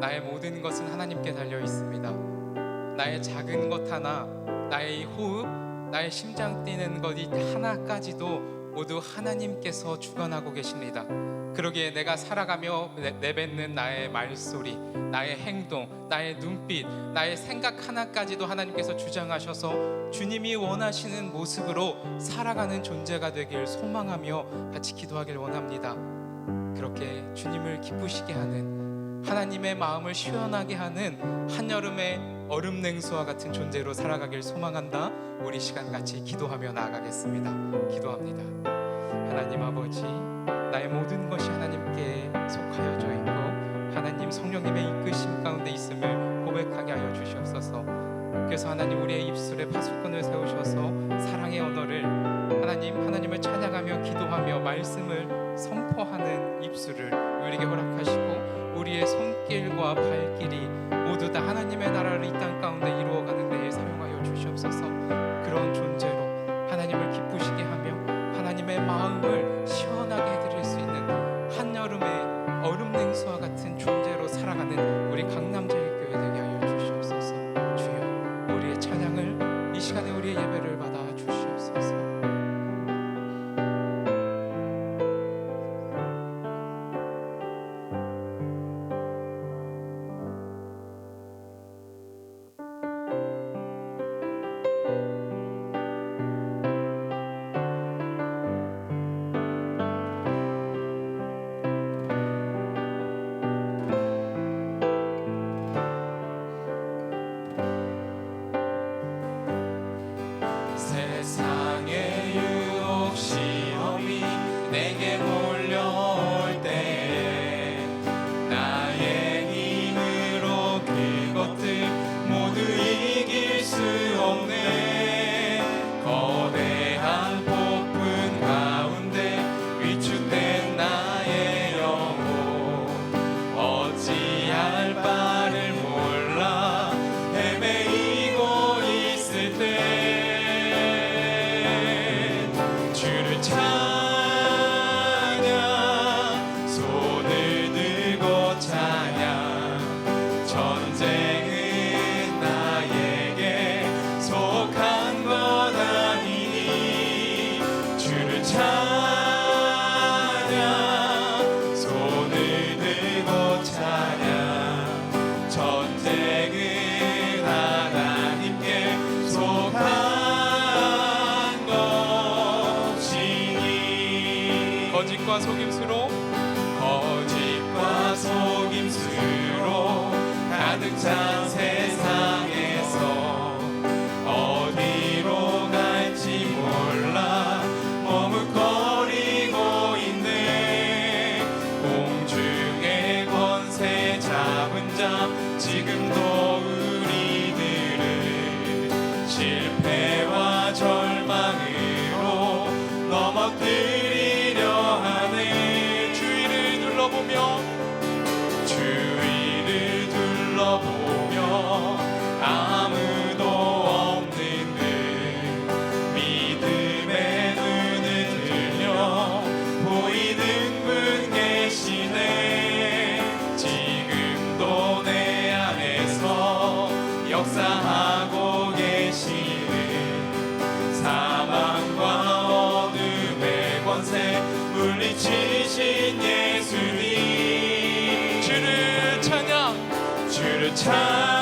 나의 모든 것은 하나님께 달려 있습니다. 나의 작은 것 하나, 나의 호흡, 나의 심장 뛰는 것이 하나까지도 모두 하나님께서 주관하고 계십니다. 그러기에 내가 살아가며 내- 내뱉는 나의 말소리, 나의 행동, 나의 눈빛, 나의 생각 하나까지도 하나님께서 주장하셔서 주님이 원하시는 모습으로 살아가는 존재가 되길 소망하며 같이 기도하길 원합니다. 그렇게 주님을 기쁘시게 하는 하나님의 마음을 시원하게 하는 한여름의 얼음 냉수와 같은 존재로 살아가길 소망한다. 우리 시간 같이 기도하며 나아가겠습니다. 기도합니다. 하나님 아버지, 나의 모든 것이 하나님께 속하여져 있고 하나님 성령님의 이끄심 가운데 있음을 고백하게 하여 주시옵소서. 그래서 하나님 우리의 입술에 파수꾼을 세우셔서 사랑의 언어를 하나님 하나님을 찬양하며 기도하며 말씀을 선포하는 입술을 우리에게 허락하시고 우리의 손길과 발길이 모두 다 하나님의 나라를 이 땅 가운데 이루어가는 데에 사용하여 주시옵소서. 그런 존재로 하나님을 기쁘시게 하며 하나님의 마음을 시원하게 해드릴 수 있는 한여름의 얼음 냉수와 같은 존재로 살아가는 거짓과 속임수로 주를 찬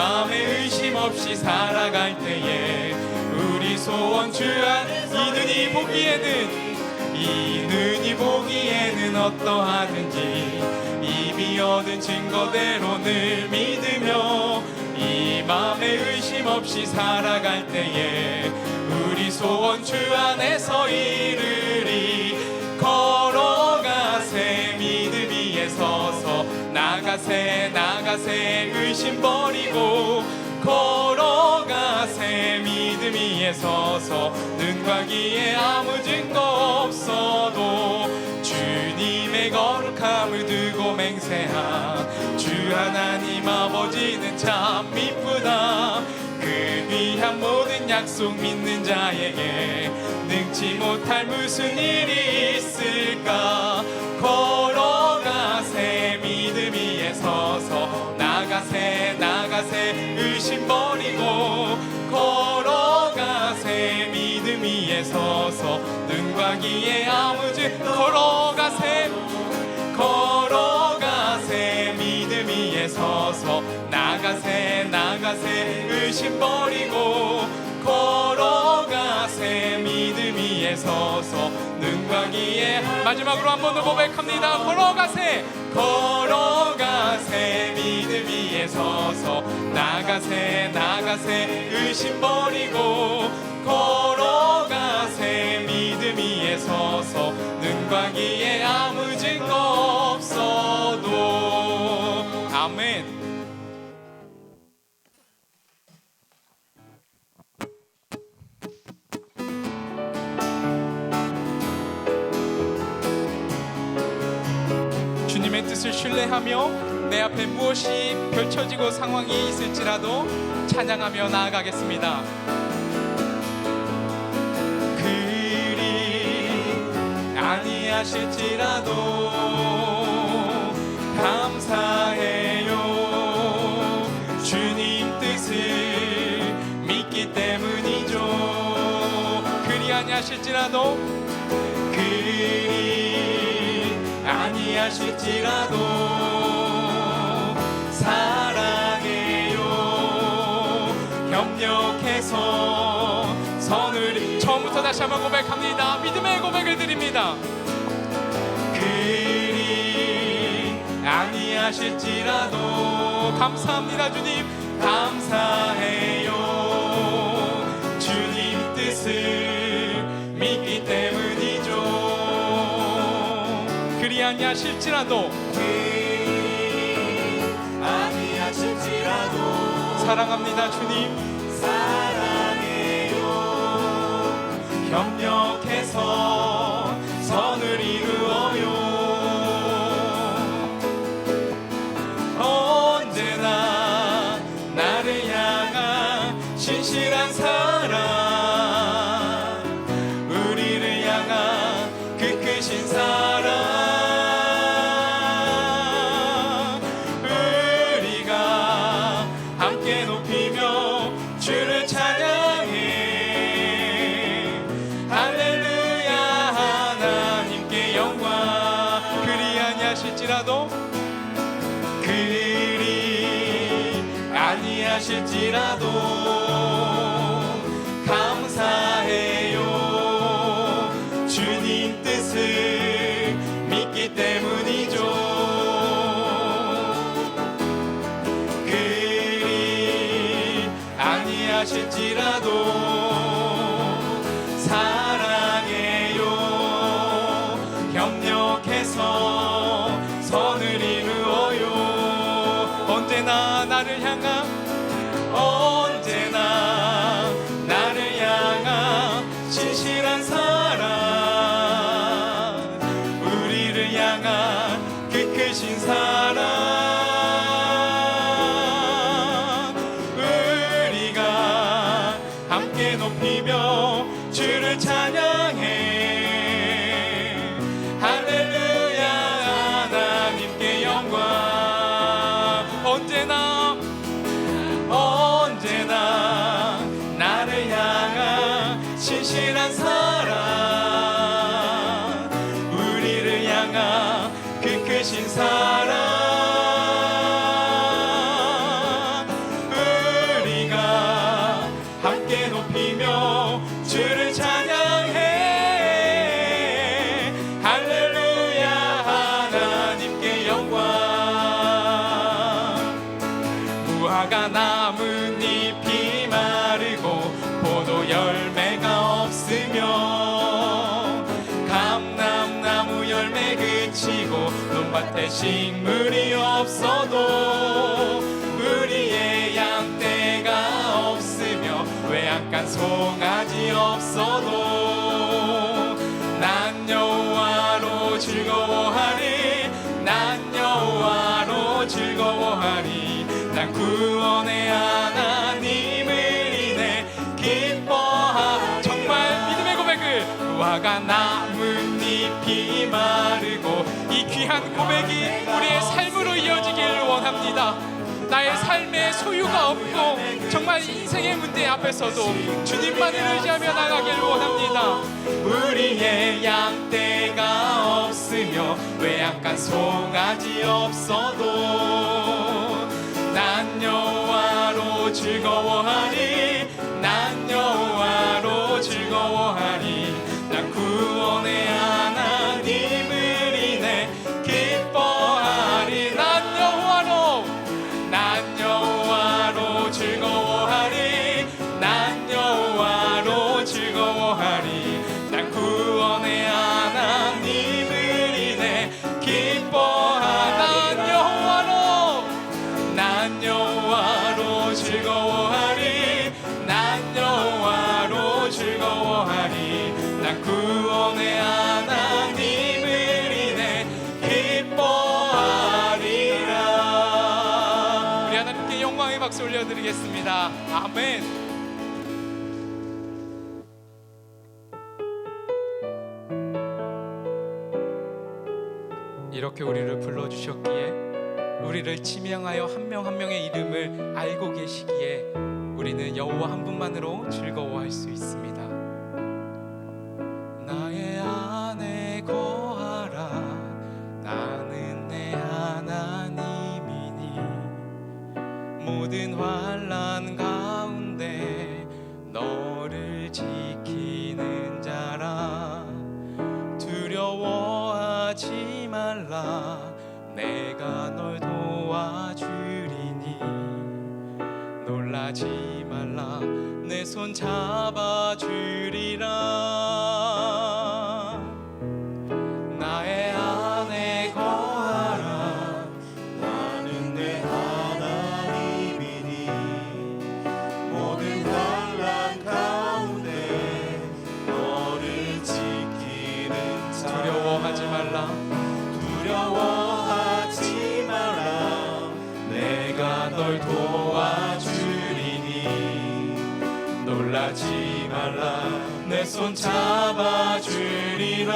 마음에 의심 없이 살아갈 때에 우리 소원 주 안에 이 눈이 보기에는 이 눈이 보기에는 어떠하든지 이미 얻은 증거대로 늘 믿으며 이 마음에 의심 없이 살아갈 때에 우리 소원 주 안에서 이르리 나가세 나가세 의심 버리고 걸어가세. 믿음 위에 서서 눈과 귀에 아무 증거 없어도 주님의 거룩함을 두고 맹세한 주 하나님 아버지는 참 미쁘다. 그 귀한 모든 약속 믿는 자에게 능치 못할 무슨 일이 있을까? 걸어 나가세 의심 버리고 걸어가세. 믿음 위에 서서 눈과 귀에 아무 지. 걸어가세 걸어가세. 믿음 위에 서서 나가세 나가세. 의심 버리고 걸어가세. 믿음 위에 서서 귀에 마지막으로 한 번 더 고백합니다. 걸어가세 걸어가세. 믿음 위에 서서 나가세 나가세. 의심 버리고 걸어가세. 믿음 위에 서서 귀에 아무 증거 없어도. 아멘 주님의 뜻을 신뢰하며 내 앞에 무엇이 펼쳐지고 상황이 있을지라도 찬양하며 나아가겠습니다. 그리 아니하실지라도 감사해요 주님 뜻을 믿기 때문이죠 그리 아니하실지라도 그리 아니하실지라도 사랑해요. 협력해서 선을 처음부터 다시 한번 고백합니다. 믿음의 고백을 드립니다. 그리 아니하실지라도 감사합니다 주님. 감사 아니하실지라도 아니하실지라도 사랑합니다 주님. 사랑해요. 협력해서 아니하실지라도 그리 아니하실지라도 언제나 나를 향한 time. 밭에 식물이 없어도 우리의 양떼가 없으며 외양간 송아지 없어도 귀한 고백이 우리의 삶으로 이어지길 원합니다. 나의 삶에 소유가 없고 정말 인생의 문제 앞에서도 주님만을 의지하며 나가길 원합니다. 우리의 양떼가 없으며 외양간 송아지 없어도 난 여호와로 즐거워하리 난 여호와로 즐거워 이렇게 우리를 불러주셨기에 우리를 지명하여 한명한 명의 이름을 알고 계시기에 우리는 여호와 한 분만으로 즐거워할 수 있습니다. 말라 내가 널 도와주리니 놀라지 말라 내 손 잡아주리 널 도와주리니. 놀라지 말라. 내 손 잡아주리라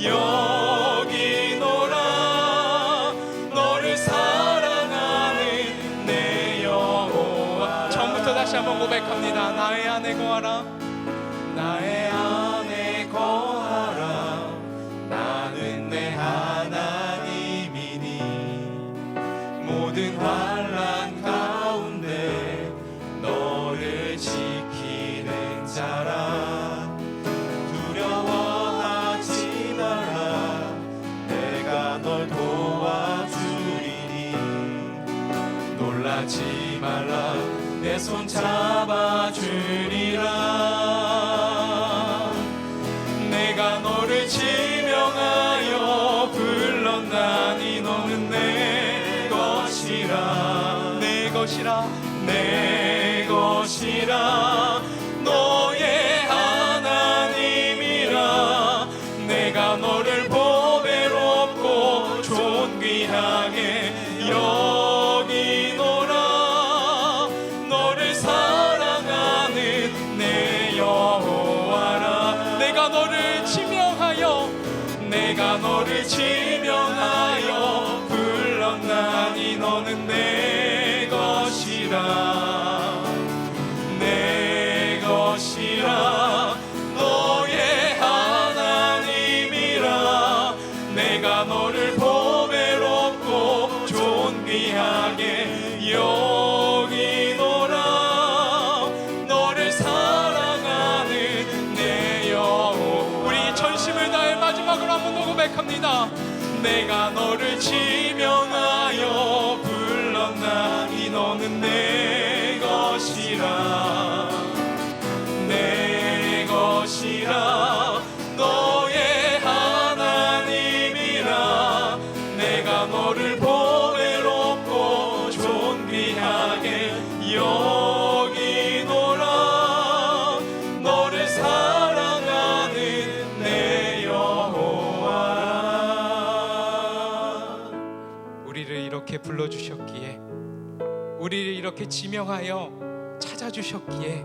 존 놀라지 말라. 내 손 잡아주리라 너를 지명하여 내가 너를 지 고백합니다. 내가 너를 지명 이렇게 불러주셨기에 우리를 이렇게 지명하여 찾아주셨기에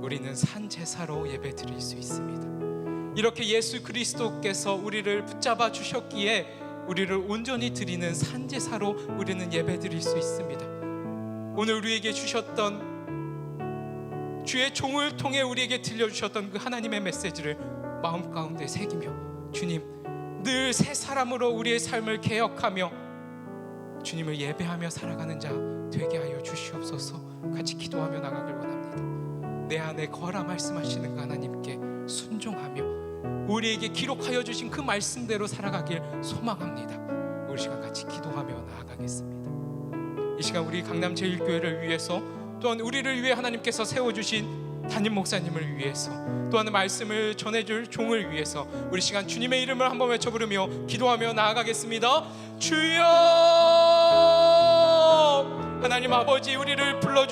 우리는 산 제사로 예배 드릴 수 있습니다. 이렇게 예수 그리스도께서 우리를 붙잡아 주셨기에 우리를 온전히 드리는 산 제사로 우리는 예배 드릴 수 있습니다. 오늘 우리에게 주셨던 주의 종을 통해 우리에게 들려주셨던 그 하나님의 메시지를 마음 가운데 새기며 주님 늘 새 사람으로 우리의 삶을 개혁하며 주님을 예배하며 살아가는 자 되게 하여 주시옵소서 같이 기도하며 나가길 원합니다. 내 안에 거라 말씀하시는 그 하나님께 순종하며 우리에게 기록하여 주신 그 말씀대로 살아가길 소망합니다. 우리 시간 같이 기도하며 나아가겠습니다. 이 시간 우리 강남 제일교회를 위해서 또한 우리를 위해 하나님께서 세워 주신 담임 목사님을 위해서 또한 말씀을 전해줄 종을 위해서 우리 시간 주님의 이름을 한번 외쳐 부르며 기도하며 나아가겠습니다. 주여 하나님 아버지 우리를 불러주